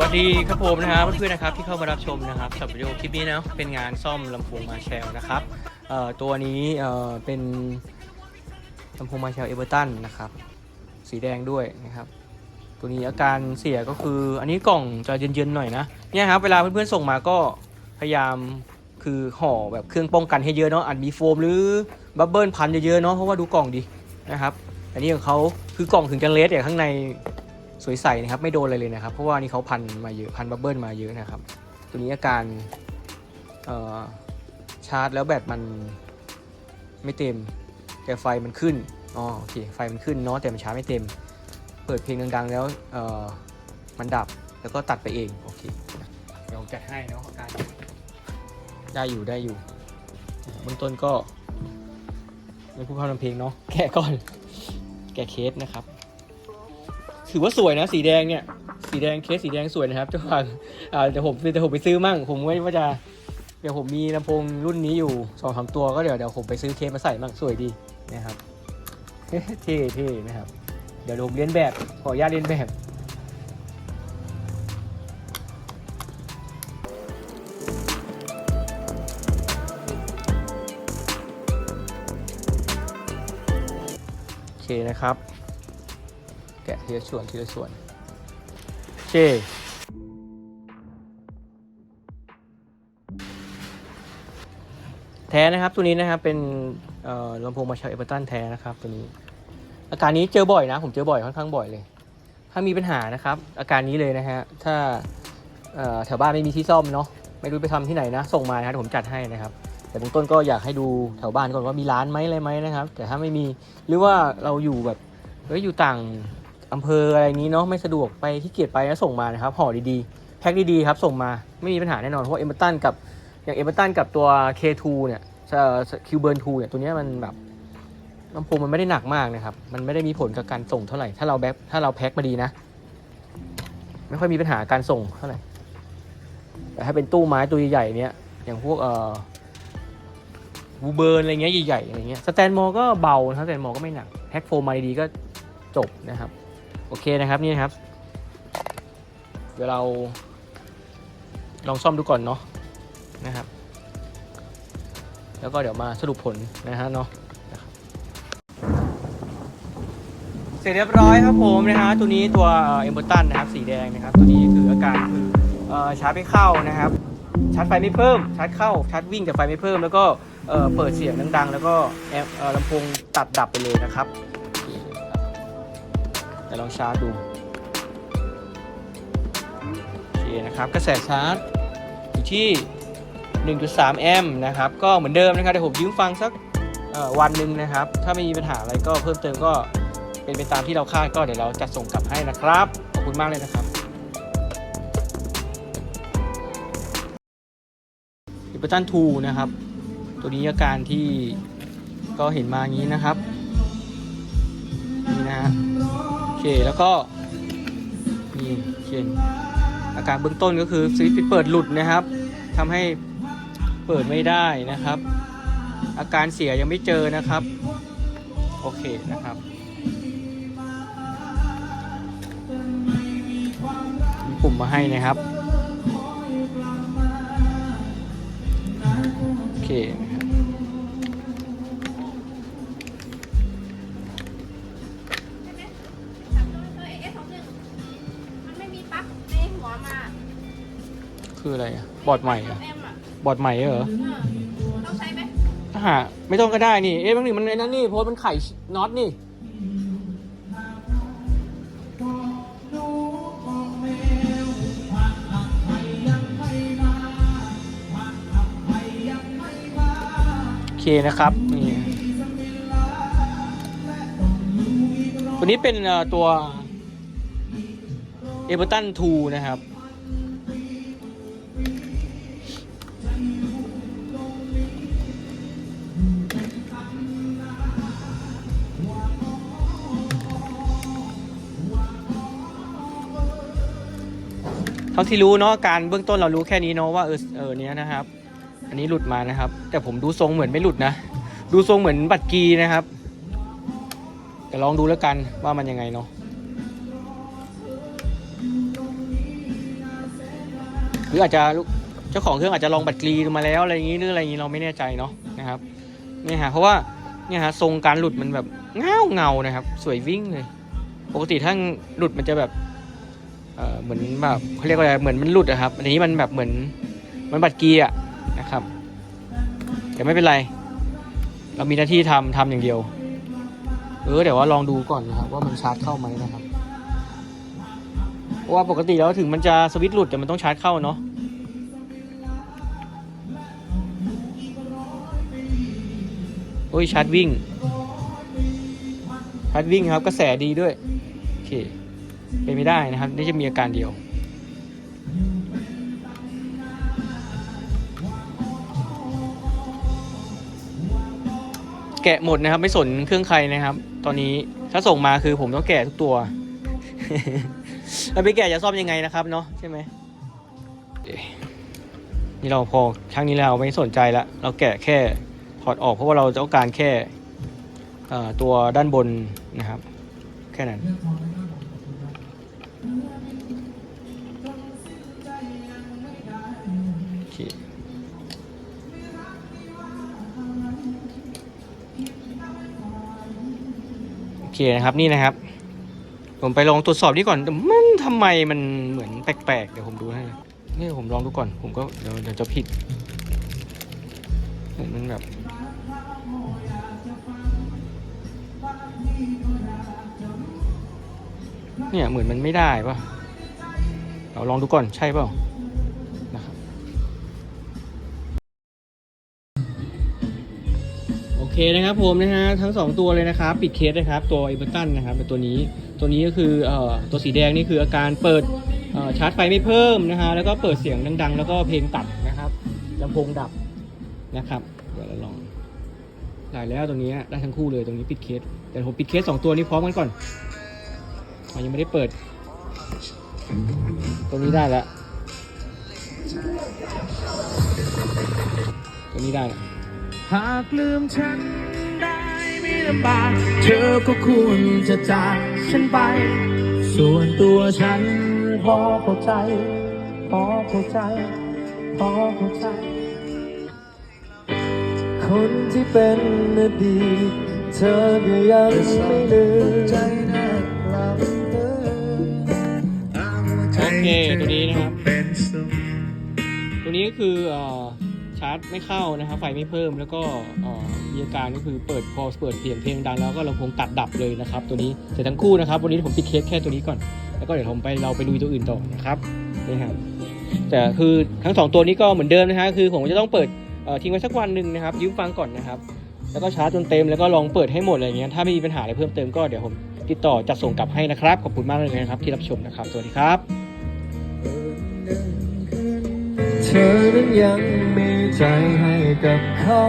วัสดีครับผมนะครับเพื่อนๆนะครับที่เข้ามารับชมนะครับสำหรับวิดีโอคลิปนี้นะเป็นงานซ่อมลำโพงมาแชลนะครับตัวนี้เป็นลำโพงมาแชลเอเวอร์ตันนะครับสีแดงด้วยนะครับ ตัวนี้อาการเสียก็คือ อันนี้กล่องจะเย็นๆหน่อยนะเนี่ยครับเวลาเพื่อนๆส่งมาก็พยายามคือห่อแบบเครื่องป้องกันให้เยอะเนาะอาจมีโฟมหรือบับเบิลพันเยอะๆเนาะเพราะว่าดูกล่องดีนะครับอันนี้ของเขาคือกล่องถึงจะเลสแต่ข้างใน สวยใสนะครับไม่โดนอะไรเลยนะครับ เพราะว่านี่เขาพันมาเยอะพันบับเบิ้ลมาเยอะนะครับ ตัวนี้อาการชาร์จแล้วแบตมันไม่เต็ม แต่ไฟมันขึ้นอ๋อโอเคไฟมันขึ้นเนาะแต่มันชาร์จไม่เต็ม เปิดเพลงดังๆแล้วมันดับแล้วก็ตัดไปเองโอเคเดี๋ยวจัดให้เนาะการได้อยู่ได้อยู่เบื้องต้นก็ไม่พูดพร่ำทำเพลงเนาะแกะก่อน แกะเคสนะครับ ถือว่าสวยนะ สีแดงเนี่ย สีแดงเคสสีแดงสวยนะครับเจ้าค่ะอ่าเดี๋ยวผมเดี๋ยวผมไปซื้อมั่ง ผมว่าจะ เดี๋ยวผมมีลำโพงรุ่นนี้อยู่สองสามตัวก็เดี๋ยวเดี๋ยวผมไปซื้อเคสมาใส่มั่งสวยดีนะครับเท่เท่นะครับ เดี๋ยวผมเรียนแบบขออนุญาตเรียนแบบโอเคนะครับ ทีละส่วนทีละส่วนโอเคแท้นะครับตัวนี้นะครับเป็นลำโพงมาชาเอเวอร์ตันแท้นะครับตัวนี้ อาการนี้เจอบ่อยนะ ผมเจอบ่อยค่อนข้างบ่อยเลย ถ้ามีปัญหานะครับ อาการนี้เลยนะฮะถ้าแถวบ้านไม่มีที่ซ่อมเนาะไม่รู้ไปทำที่ไหนนะ ส่งมานะครับผมจัดให้นะครับ แต่เบื้องต้นก็อยากให้ดูแถวบ้านก่อนว่ามีร้านไหมอะไรไหมนะครับ แต่ถ้าไม่มีหรือว่าเราอยู่แบบเฮ้ยอยู่ต่าง อำเภออะไรนี้เนาะไม่สะดวกไปที่เกียจไปแล้วส่งมานะครับห่อดีๆ แพ็คดีๆครับส่งมาไม่มีปัญหาแน่นอนเพราะเอเมอร์ตันกับอย่างเอเมอร์ตันกับตัว K2 เนี่ยคิวเบิร์น2เนี่ยตัวนี้มันแบบลำโพงมันไม่ได้หนักมากนะครับ มันไม่ได้มีผลกับการส่งเท่าไหร่ ถ้าเราแบ็คถ้าเราแพ็คมาดีนะ ไม่ค่อยมีปัญหาการส่งเท่าไหร่ แต่ถ้าเป็นตู้ไม้ตัวใหญ่ๆเนี้ย อย่างพวกเอ่อบูเบิร์นอะไรเงี้ยใหญ่ๆอะไรเงี้ย สแตนมอก็เบานะครับสแตนมอก็ไม่หนัก แพ็คโฟมมาดีก็จบนะครับ โอเคนะครับนี่นะครับ เดี๋ยวเราลองซ่อมดูก่อนเนาะนะครับ แล้วก็เดี๋ยวมาสรุปผลนะฮะเนาะเสร็จเรียบร้อยครับผมนะฮะตัวนี้ตัวเอ็มเบอร์ตันนะครับสีแดงนะครับ ตัวนี้คืออาการคือชาร์จไม่เข้านะครับชาร์จไฟไม่เพิ่มชาร์จเข้าชาร์จวิ่งแต่ไฟไม่เพิ่ม แล้วก็เปิดเสียงดังๆ แล้วก็ลำโพงตัดดับไปเลยนะครับ เดี๋ยวลองชาร์จดูโอเคนะครับกระแสชาร์จอยู่ที่ 1.3 แอมป์นะครับ ก็เหมือนเดิมนะครับเดี๋ยวผมยืมฟังสักวันหนึ่งนะครับ ถ้าไม่มีปัญหาอะไรก็เพิ่มเติมก็เป็นไปตามที่เราคาดก็เดี๋ยวเราจัดส่งกลับให้นะครับ ขอบคุณมากเลยนะครับอิปตันทูนะครับ ตัวนี้อาการที่ก็เห็นมาอย่างนี้นะครับ นี่นะฮะ เคแล้วก็นี่เขียนอาการเบื้องต้นก็คือสวิตช์ปิดเปิดหลุดนะครับทำให้เปิดไม่ได้นะครับ อาการเสียยังไม่เจอนะครับ โอเคนะครับมีปุ่มมาให้นะครับโอเค คืออะไรอะบอร์ดใหม่อะแอมอะบอร์ดใหม่เหรอเออต้องใช้ไหมถ้าหาไม่ต้องก็ได้นี่ เอ๊ะบางหนึ่งมันไอ้นั่นนี่เพราะมันไข่น็อตนี่ โอเคนะครับนี่ตัวนี้เป็นเอ่อตัวเอเ r อร์ตัน2นะครับ เท่าที่รู้เนาะการเบื้องต้นเรารู้แค่นี้เนาะว่าเออเออเนี้ยนะครับ อันนี้หลุดมานะครับ แต่ผมดูทรงเหมือนไม่หลุดนะ ดูทรงเหมือนบัตรกีนะครับแต่ลองดูแล้วกันว่ามันยังไงเนาะหรืออาจจะเจ้าของเครื่องอาจจะลองบัตรกรีมาแล้วอะไรอย่างนี้หรืออะไรอย่างนี้เราไม่แน่ใจเนาะนะครับเนี่ยฮะเพราะว่าเนี่ยฮะทรงการหลุดมันแบบเงาเงานะครับ สวยวิ่งเลย ปกติถ้าหลุดมันจะแบบ เหมือนแบบเขาเรียกว่าอะไรเหมือนมันหลุดอะครับอันนี้มันแบบเหมือนมันบัตรกรีอะนะครับแต่ไม่เป็นไร เรามีหน้าที่ทำทำอย่างเดียว เออเดี๋ยวว่าลองดูก่อนนะครับ ว่ามันชาร์จเข้าไหมนะครับเพราะว่าปกติแล้วถึงมันจะสวิตช์หลุดแต่มันต้องชาร์จเข้าเนาะโอ้ยชาร์จวิ่งชาร์จวิ่งครับกระแสดีด้วยโอเค เป็นไม่ได้นะครับ นี่จะมีอาการเดียวแกะหมดนะครับ ไม่สนเครื่องใครนะครับ ตอนนี้ถ้าส่งมาคือผมต้องแกะทุกตัวแล้วไปแกะจะซ่อมยังไงนะครับเนาะใช่ไหมนี่เราพอครั้งนี้เราไม่สนใจละเราแกะแค่ถอดออกเพราะว่าเราต้องการแค่ตัวด้านบนนะครับ แค่นั้น โอเคโอเคนะครับนี่นะครับ ผมไปลองตรวจสอบนี่ก่อนมันทำไมมันเหมือนแปลกๆ เดี๋ยวผมดูให้นี่ผมลองดูก่อน ผมก็เดี๋ยวเดี๋ยวจะผิดเหมือนมันแบบ เนี่ยเหมือนมันไม่ได้ป่ะเราลองดูก่อนใช่เปล่านะครับโอเคนะครับผมนะฮะทั้งสองตัวเลยนะครับ ปิดเคสนะครับตัวเอเ r อร์ตันนะครับเป็นตัวนี้ตัวนี้ก็คือเอ่อตัวสีแดงนี่คืออาการเปิดชาร์จไฟไม่เพิ่มนะฮะแล้วก็เปิดเสียงดัง ๆ แล้วก็เพลงตัดนะครับลำโพงดับนะครับเดี๋ยวเราลองได้แล้วตรงนี้ได้ทั้งคู่เลยตรงนี้ปิดเคสแต่ผมปิดเคสสองตัวนี้พร้อมกันก่อน อ๋อยังไม่ได้เปิดตัวนี้ได้แล้วตัวนี้ได้ หากลืมฉันได้ไม่ลำบาก เธอก็ควรจะจากฉันไป ส่วนตัวฉันพอเข้าใจ พอเข้าใจ พอเข้าใจ คนที่เป็นอดีตเธอก็ยังไม่ลืม เคตัวนี้นะครับตัวนี้ก็คืออชาร์จไม่เข้านะครับไฟไม่เพิ่มแล้วก็มีอาการก็คือเปิดพอเปิดเสียงเพลงดังแล้วก็ลำโพงตัดดับเลยนะครับ ตัวนี้เสร็จทั้งคู่นะครับ วันนี้ผมปิดเคสแค่ตัวนี้ก่อน แล้วก็เดี๋ยวผมไปเราไปดูตัวอื่นต่อนะครับนี่ครับแต่คือทั้งสองตัวนี้ก็เหมือนเดิมนะฮะคือผมจะต้องเปิดทิ้งไว้สักวันหนึ่งนะครับยืมฟังก่อนนะครับ แล้วก็ชาร์จจนเต็มแล้วก็ลองเปิดให้หมดอะไรเงี้ยถ้าไม่มีปัญหาอะไรเพิ่มเติมก็เดี๋ยวผมติดต่อจัดส่งกลับให้นะครับ ขอบคุณมากเลยนะครับที่รับชมนะครับ สวัสดีครับ ยังมีใจให้กับเขา